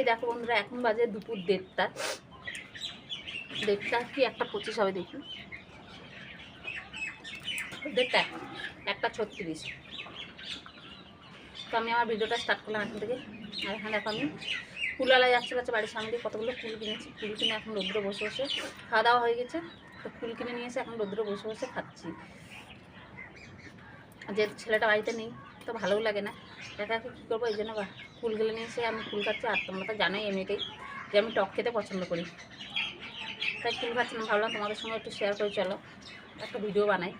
এই দেখো বন্ধুরা, এখন বাজে দুপুর দেড়টা। দেড়টা কি একটা পঁচিশ হবে দেখি। দেড়টা একটা ছত্রিশ। তো আমি আমার ভিডিওটা স্টার্ট করলাম এখন থেকে। আর এখানে দেখো আমি ফুলালায় যাচ্ছে যাচ্ছে বাড়ির সামনে দিয়ে কতগুলো ফুল কিনেছি। ফুল কিনে এখন রোদ্রে বসে বসে খাওয়া দাওয়া হয়ে গেছে। তো ফুল কিনে নিয়ে এসে এখন রোদ্রে বসে বসে খাচ্ছি। যেহেতু ছেলেটা বাড়িতে নেই তো ভালোও লাগে না। একা একা কী করব? এই জন্য ফুলগুলো নিয়ে এসে আমি ফুল খাচ্ছি, আর তোমরা তো জানোই এমনিতেই যে আমি টক খেতে পছন্দ করি। তাই ফুল খাচ্ছিলাম ভাবলাম তোমাদের সঙ্গে একটু শেয়ার করে চলো, একটা ভিডিও বানাই।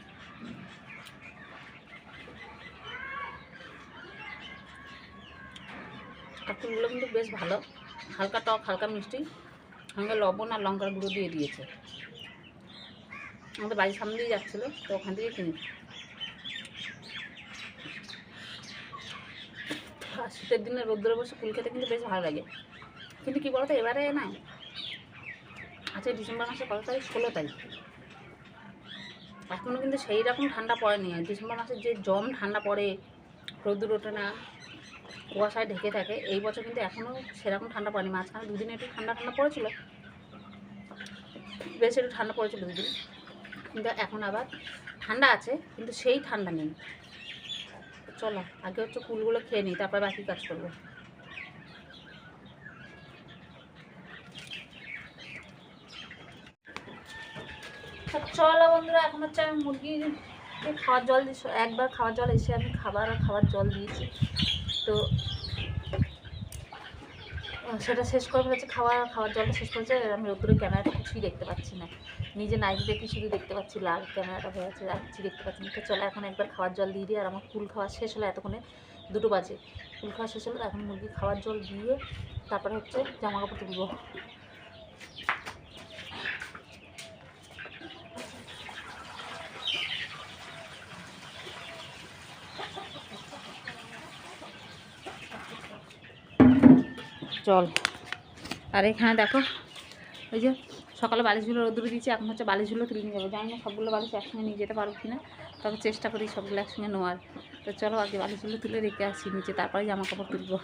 আর ফুলগুলো কিন্তু বেশ ভালো, হালকা টক, হালকা মিষ্টি, সঙ্গে লবণ আর লঙ্কার গুঁড়ো দিয়ে দিয়েছে। আমাদের বাড়ির সামনে যাচ্ছিল, তো ওখান থেকে কিনেছি শীতের দিনে রোদ্দুরে বসে ফুল খেতে কিন্তু বেশ ভালো লাগে। কিন্তু কী বলতো, এবারে না আচ্ছা ডিসেম্বর মাসে কত তারিখ? ষোলো তারিখ। এখনও কিন্তু সেই রকম ঠান্ডা পড়েনি। ডিসেম্বর মাসে যে জম ঠান্ডা পড়ে, রোদ্দুর ওঠে না, কুয়াশায় ঢেকে থাকে, এই বছর কিন্তু এখনও সেরকম ঠান্ডা পড়েনি। মাঝখানে দুদিন একটু ঠান্ডা ঠান্ডা পড়েছিল। বেশ একটু ঠান্ডা পড়েছিল দুদিন কিন্তু এখন আবার ঠান্ডা আছে, কিন্তু সেই ঠান্ডা নেই। চলো, আগে হচ্ছে কুলগুলো খেয়ে নিই, তারপর বাকি কাজ করব। চলো বন্ধুরা, এখন হচ্ছে আমি মুরগি খাওয়ার জল দিয়েছি একবার খাওয়ার জল এসে আমি খাবার আর খাওয়ার জল দিয়েছি। তো সেটা শেষ করে ফেলেছে, খাওয়া, খাওয়ার জলটা শেষ করেছে আমি রোদ্দুরের ক্যামেরাটা কিছুই দেখতে পাচ্ছি না। নিজে নাইট দেখি শুধু দেখতে পাচ্ছি লাল ক্যামেরাটা হয়ে আছে, আর কিছু দেখতে পাচ্ছি না। তো চলো এখন একবার খাওয়ার জল দিয়ে দিই, আর আমার কুল খাওয়া শেষ হলো এতক্ষণে, দুটো বাজে। কুল খাওয়া শেষ হলো, এখন মুরগি খাওয়ার জল দিয়ে তারপরে হচ্ছে জামা কাপড় তুলবো। জল আর এখানে দেখো, ওই যে সকালে বালিশগুলো রোদ্রে দিয়েছি, এখন হচ্ছে বালিশগুলো তুলে নিয়ে যাব। জানি না সবগুলো বালিশ একসঙ্গে নিয়ে যেতে পারব কি না তবে চেষ্টা করি সবগুলো একসঙ্গে নেওয়ার। তো চলো আগে বালিশগুলো তুলে রেখে আসি, নিচে তারপরে জামা কাপড় তুলবো।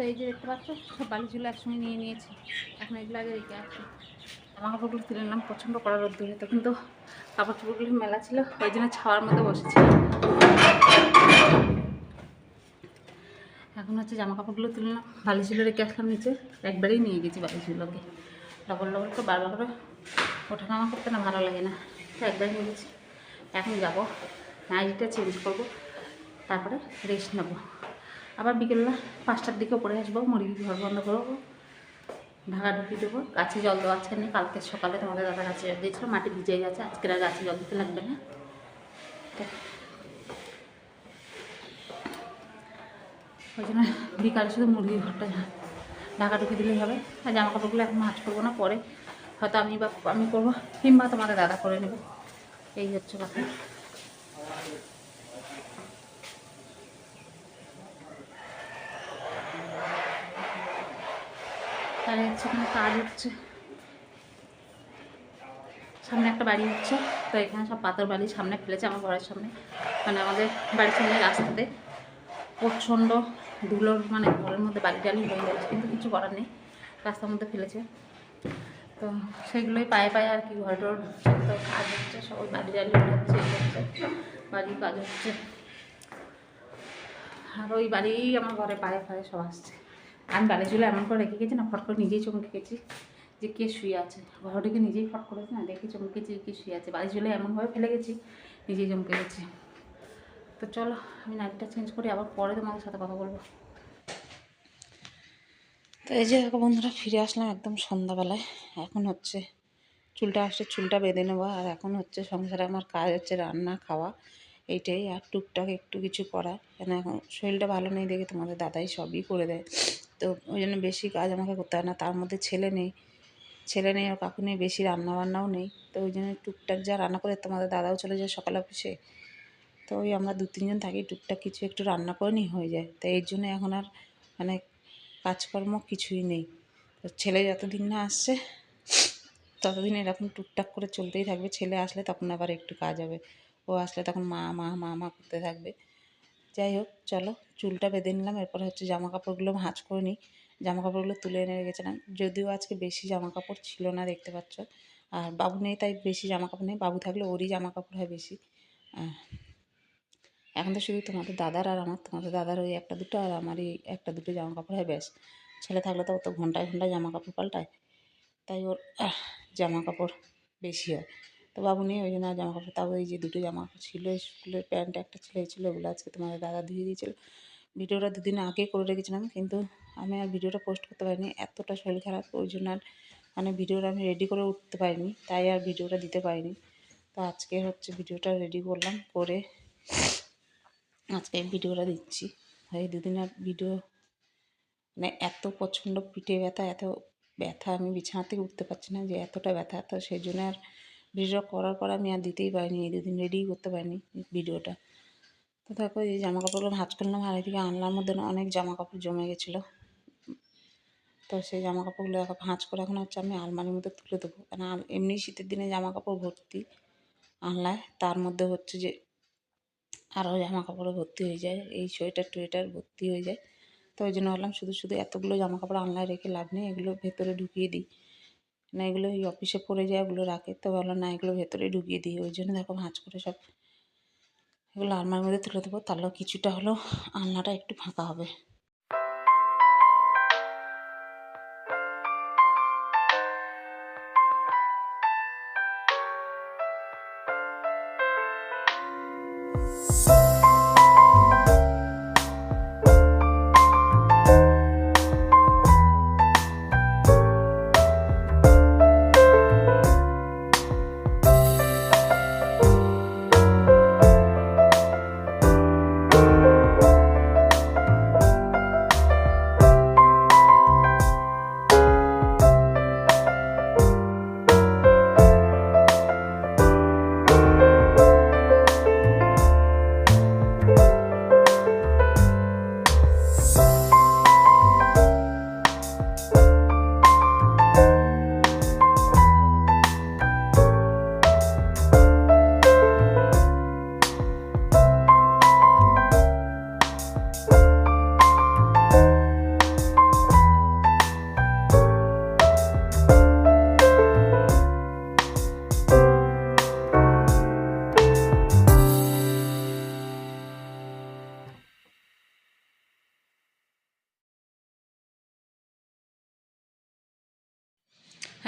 তো এই যে দেখতে পাচ্ছ, সব বালিশগুলো একসঙ্গে নিয়ে নিয়েছি। এখন এগুলো আগে রেখে আসি। জামা কাপড়গুলো তুলে নিলাম পছন্দ করা রোদ্দুর তো কিন্তু কাপড় চোপড়গুলো মেলা ছিল, ওই জন্য ছাওয়ার মধ্যে বসেছি। এখন হচ্ছে জামা কাপড়গুলো তুলে নিলাম, বালিশগুলো রেখে আসলাম নিচে, একবারেই নিয়ে গেছি বালিশগুলোকে। ডবল ডবল করে বারবার করে ওঠানামা করতে না ভালো লাগে না, তো একবারই নিয়ে গেছি। এখন যাব, নাইটটা চেঞ্জ করব, তারপরে রেস্ট নেব। আবার বিকেলবেলা পাঁচটার দিকে পরে আসব মুরগি ঘর বন্ধ করব ঢাকা ঢুকি দেবো। গাছে জল দেওয়া আছে না, কালকে সকালে তোমাদের দাদা গাছে জল দিয়েছিল, মাটি ভিজে গেছে আজকের আর গাছে জল দিতে লাগবে না। ওই জন্য বিকালে শুধু মুরগির ঘরটা ঢাকা ঢুকি দিলেই হবে। আর জামা কাপড়গুলো এখন মাছ করব না, পরে হয়তো আমি বা আমি করব, কিংবা তোমাদের দাদা করে নেবে। এই হচ্ছে কথা। হচ্ছে কাজ হচ্ছে। সামনে একটা বাড়ি হচ্ছে, তো এখানে সব পাথর বালি সামনে ফেলেছে আমার ঘরের সামনে। মানে আমাদের বাড়ির সামনে রাস্তাতে প্রচণ্ড ধুলোর মানে ঘরের মধ্যে বালি টালি হয়ে যাচ্ছে, কিন্তু কিছু করার নেই, রাস্তার মধ্যে ফেলেছে। তো সেগুলোই পায়ে পায়ে আর কি ঘর টর তো কাজ হচ্ছে, সবাই বাড়ি টালি হচ্ছে বাড়ির কাজ হচ্ছে। আর ওই বাড়ি আমার ঘরে পায়ে পায়ে সব আসছে। আমি বালিশগুলো এমন করে রেখে গেছি না, ফট করে নিজেই চমকে গেছি যে কে শুয়ে আছে। ঘরটিকে নিজেই ফট করেছি না দেখে চমকেছি কে শুয়ে আছে। বালিশগুলো এমনভাবে ফেলে গেছি, নিজেই চমকে গেছি। তো চলো, আমি নাইটটা চেঞ্জ করি, আবার পরে তোমাদের সাথে কথা বলব। তো এই যে বন্ধুরা, ফিরে আসলাম একদম সন্ধ্যাবেলায়। এখন হচ্ছে চুলটা আসছে, চুলটা বেঁধে নেব। আর এখন হচ্ছে সংসারে আমার কাজ হচ্ছে রান্না, খাওয়া, এইটাই। আর টুকটাক একটু কিছু করা কেন এখন শরীরটা ভালো নেই দেখে তোমাদের দাদাই সবই করে দেয়। তো ওই জন্য বেশি কাজ আমাকে করতে হয় না। তার মধ্যে ছেলে নেই। ছেলে নেই আর কাকু নেই, বেশি রান্না বান্নাও নেই। তো ওই জন্য টুকটাক যা রান্না করে তোমাদের দাদাও চলে যায় সকাল অফিসে। তো ওই আমরা দু, তিনজন থাকি, টুকটাক কিছু একটু রান্না করে নিই হয়ে যায়। তো এর জন্য এখন আর মানে কাজকর্ম কিছুই নেই। তো ছেলে যতদিন না আসছে, ততদিন এরকম টুকটাক করে চলতেই থাকবে। ছেলে আসলে তখন আবার একটু কাজ হবে। ও আসলে তখন মা মা মা মা করতে থাকবে। যাই হোক, চলো। চুলটা বেঁধে নিলাম, এরপর হচ্ছে জামা কাপড়গুলো ভাঁজ করে নিই। জামা কাপড়গুলো তুলে এনে রেখেছিলাম। যদিও আজকে বেশি জামা কাপড় ছিল না, দেখতে পাচ্ছ। আর বাবু নেই, তাই বেশি জামা কাপড় নেই। বাবু থাকলে ওরই জামা কাপড় হয় বেশি। এখন তো শুধু তোমাদের দাদার আর আমার। তোমাদের দাদার ওই একটা দুটো আর আমার এই একটা দুটো জামা কাপড় হয় ব্যাস। ছেলে থাকলে তো ও তো ঘন্টায় ঘন্টায় জামা কাপড় পাল্টায়। তাই ওর জামা কাপড় বেশি হয়। তো বাবু নেই, ওই জন্য আর জামা কাপড় তাও এই যে দুটো জামা কাপড় ছিল স্কুলের প্যান্ট একটা ছেলে ছিল ওগুলো আজকে তোমাদের দাদা ধুয়ে দিয়েছিল। ভিডিওটা দুদিন আগে করে রেখেছিলাম, কিন্তু আমি আর ভিডিওটা পোস্ট করতে পারিনি, এতটা শরীর খারাপ, ওই জন্য আর মানে ভিডিওটা আমি রেডি করে উঠতে পারিনি, তাই আর ভিডিওটা দিতে পারিনি। তো আজকে হচ্ছে ভিডিওটা রেডি করলাম, করে আজকে ভিডিওটা দিচ্ছি। এই দুদিন আর ভিডিও মানে এত প্রচণ্ড পিঠে ব্যথা, এত ব্যথা আমি বিছানা থেকে উঠতে পারছি না যে এতটা ব্যথা, তো সেই জন্য আর ভিডিও করার পর আমি আর দিতেই পারিনি, এই দুদিন রেডিই করতে পারিনি ভিডিওটা। তো দেখো, এই জামা কাপড়গুলো ভাঁজ করলাম আর এদিকে আনলার মধ্যে না অনেক জামা কাপড় জমে গেছিল। তো সেই জামা কাপড়গুলো এখন ভাঁজ করে এখন হচ্ছে আমি আলমারির মধ্যে তুলে দেবো। কেন এমনি শীতের দিনে জামা কাপড় ভর্তি আনলায় তার মধ্যে হচ্ছে যে আরও জামা কাপড়ে ভর্তি হয়ে যায়, এই সোয়েটার টোয়েটার ভর্তি হয়ে যায়। তো ওই জন্য ভাবলাম শুধু শুধু এতগুলো জামা কাপড় আনলায় রেখে লাভ নেই, এগুলো ভেতরে ঢুকিয়ে দিই। না এগুলো ওই অফিসে পড়ে যায় ওগুলো রাখে। তো বলো না, এগুলো ভেতরে ঢুকিয়ে দিই। ওই জন্য দেখো ভাঁজ করে সব এগুলো আলমার মধ্যে তুলে দেবো। তাহলেও কিছুটা হলেও আলনাটা একটু ফাঁকা হবে।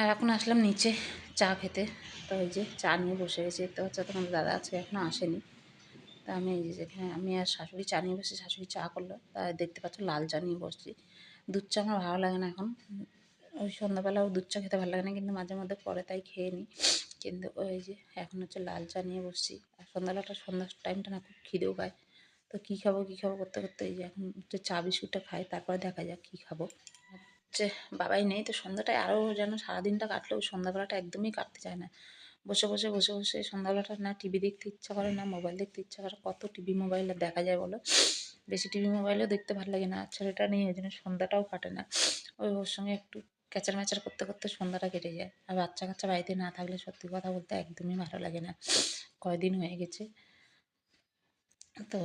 আর এখন আসলাম নিচে চা খেতে। তো ওই যে চা নিয়ে বসে গেছি তো হচ্ছে তোমার দাদা আছে এখনও আসেনি। তা আমি এই যে যেখানে, আমি আর শাশুড়ি চা নিয়ে বসে, শাশুড়ি চা করল। তা দেখতে পাচ্ছ লাল চা নিয়ে বসছি। দুধ চা আমার ভালো লাগে না এখন। ওই সন্ধ্যাবেলাও দুধ চা খেতে ভালো লাগে না, কিন্তু মাঝে মধ্যে পরে তাই খেয়ে নিই কিন্তু ওই যে এখন হচ্ছে লাল চা নিয়ে বসছি। আর সন্ধ্যাবেলাটা, সন্ধ্যার টাইমটা না খুব খিদেও পায়। তো কী খাব কী খাব করতে করতে এই যে এখন হচ্ছে চা বিস্কুটটা খাই, তারপরে দেখা যাক কী খাব। হচ্ছে বাবাই নেই তো সন্ধ্যাটায় আরও যেন সারাদিনটা কাটলেও সন্ধ্যাবেলাটা একদমই কাটতে চায় না। বসে বসে বসে বসে সন্ধ্যাবেলাটা না টিভি দেখতে ইচ্ছা করে, না মোবাইল দেখতে ইচ্ছা করে, কত টিভি মোবাইল দেখা যায় বলো? বেশি টিভি মোবাইলেও দেখতে ভালো লাগে না। আর ছেলেটা নেই, ওই জন্য সন্ধ্যাটাও কাটে না। ওই ওর সঙ্গে একটু ক্যাচার ম্যাচার করতে করতে সন্ধ্যাটা কেটে যায়। আর বাচ্চা কাচ্চা বাড়িতে না থাকলে সত্যি কথা বলতে একদমই ভালো লাগে না। কয়দিন হয়ে গেছে। তো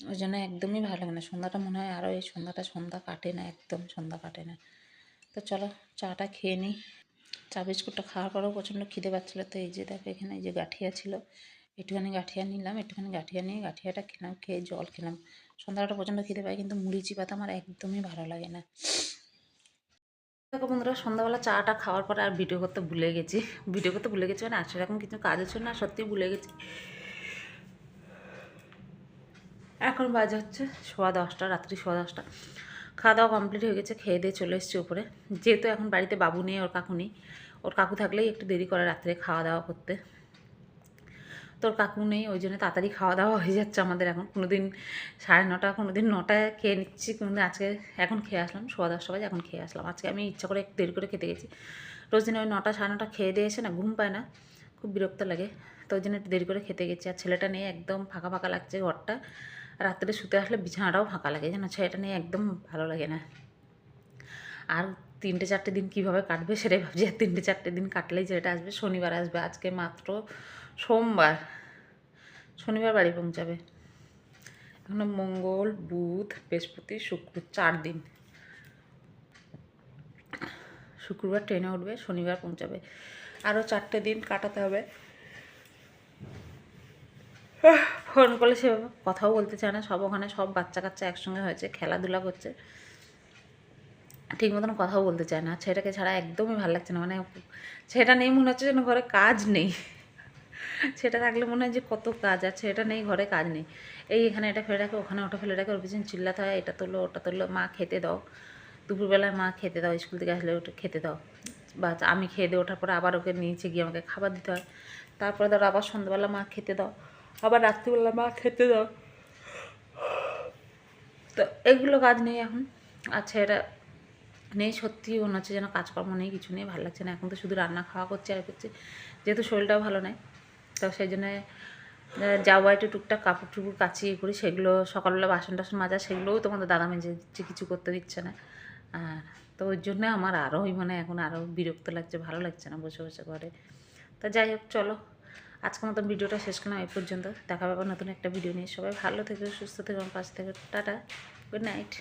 ওই জন্য একদমই ভালো লাগে না। সন্ধ্যাটা মনে হয় আরও এই সন্ধ্যাটা সন্ধ্যা কাটে না, একদম সন্ধ্যা কাটে না। তো চলো চাটা খেয়ে নিই। চা বিস্কুটটা খাওয়ার পরেও প্রচণ্ড খিদে পাচ্ছিলো। তো এই যে দেখো এখানে এই যে গাঠিয়া ছিল, একটুখানি গাঠিয়া নিলাম, একটুখানি গাঠিয়া নিয়ে গাঠিয়াটা খেলাম, খেয়ে জল খেলাম। সন্ধ্যাটা প্রচণ্ড খিদে পাই কিন্তু মুড়ি চিপাতে আমার একদমই ভালো লাগে না। দেখো বন্ধুরা, সন্ধ্যাবেলা চাটা খাওয়ার পরে আর ভিডিও করতে ভুলে গেছি। ভিডিও করতে ভুলে গেছি মানে আর সেরকম কিছু কাজ হচ্ছে না সত্যিই ভুলে গেছি। এখন বাজে হচ্ছে সোয়া দশটা, রাত্রি সোয়া দশটা। খাওয়া দাওয়া কমপ্লিট হয়ে গেছে, খেয়ে দিয়ে চলে এসেছি উপরে। যেহেতু এখন বাড়িতে বাবু নেই, ওর কাকু নেই। ওর কাকু থাকলেই একটু দেরি করে রাত্রে খাওয়া দাওয়া করতে। তোর কাকু নেই, ওই জন্য তাড়াতাড়ি খাওয়া দাওয়া হয়ে যাচ্ছে আমাদের এখন। কোনো দিন সাড়ে নটা কোনো দিন নটায় খেয়ে নিচ্ছি কোনো দিন আজকে এখন খেয়ে আসলাম, সোয়া দশটা বাজে এখন খেয়ে আসলাম। আজকে আমি ইচ্ছা করে একটু দেরি করে খেতে গেছি। রোজ দিন ওই নটা, সাড়ে নটা খেয়ে দিয়ে এসে না ঘুম পায় না, খুব বিরক্ত লাগে। তো ওই জন্য একটু দেরি করে খেতে গেছি। আর ছেলেটা নিয়ে একদম ফাঁকা ফাঁকা লাগছে ঘরটা। রাত্রে শুতে আসলে বিছানাটাও ফাঁকা লাগে যেন ছেলেটা নিয়ে একদম ভালো লাগে না। আর তিনটে চারটে দিন কীভাবে কাটবে সেটাই ভাবছি। আর তিনটে চারটে দিন কাটলেই যেটা আসবে, শনিবার আসবে। আজকে মাত্র সোমবার, শনিবার বাড়ি পৌঁছাবে। এখনও মঙ্গল, বুধ, বৃহস্পতি, শুক্র, চার দিন। শুক্রবার ট্রেনে উঠবে, শনিবার পৌঁছাবে। আরও চারটে দিন কাটাতে হবে। ফোন করলে সেভাবে কথাও বলতে চায় না। সব ওখানে সব বাচ্চা কাচ্চা একসঙ্গে হয়েছে, খেলাধুলা করছে। ঠিক মতন কথাও বলতে চায় না। ছেলেটাকে ছাড়া একদমই ভালো লাগছে না। মানে ছেলেটা নেই মনে হচ্ছে যেন ঘরে কাজ নেই। সেটা থাকলে মনে হয় যে কত কাজ। আছে এটা নেই ঘরে কাজ নেই। এই এখানে এটা ফেলে রাখে ওখানে ওটা ফেলে রাখে ওর পিছনে চিল্লাতে হয়, এটা তোলো, ওটা তোলো, মা খেতে দাও। দুপুরবেলায় মা খেতে দাও, স্কুল থেকে আসলে ওটা খেতে দাও। বা আমি খেয়ে দিয়ে ওঠার পরে আবার ওকে নিয়েছে গিয়ে আমাকে খাবার দিতে হয়। তারপরে ধরো আবার সন্ধ্যাবেলা মা খেতে দাও। আবার রাত্রিবেলা মা খেতে দাও। তো এগুলো কাজ নেই এখন। আচ্ছা এটা নেই সত্যি মনে হচ্ছে যেন কাজকর্ম নেই, কিছু নেই, ভালো লাগছে না। এখন তো শুধু রান্না খাওয়া করছে, আর করছে। যেহেতু শরীরটাও ভালো নেই, তো সেই জন্য যাওয়া একটু টুকটাক কাপড় টুকুর কাচিয়ে করি। সেগুলো সকালবেলা বাসন টাসন মাজা, সেগুলোও তোমাদের দাদা মেজে দিচ্ছে, কিছু করতে দিচ্ছে না। তো ওই জন্য আমার আরোই মানে এখন আরও বিরক্ত লাগছে, ভালো লাগছে না বসে বসে ঘরে। তা যাই হোক, চলো। আজকের মতন ভিডিওটা শেষ করলাম, এই পর্যন্ত। দেখা পাবো নতুন একটা ভিডিও নিয়ে। সবাই ভালো থেকে, সুস্থ থেকে, আমার পাশে থেকে। Tata good night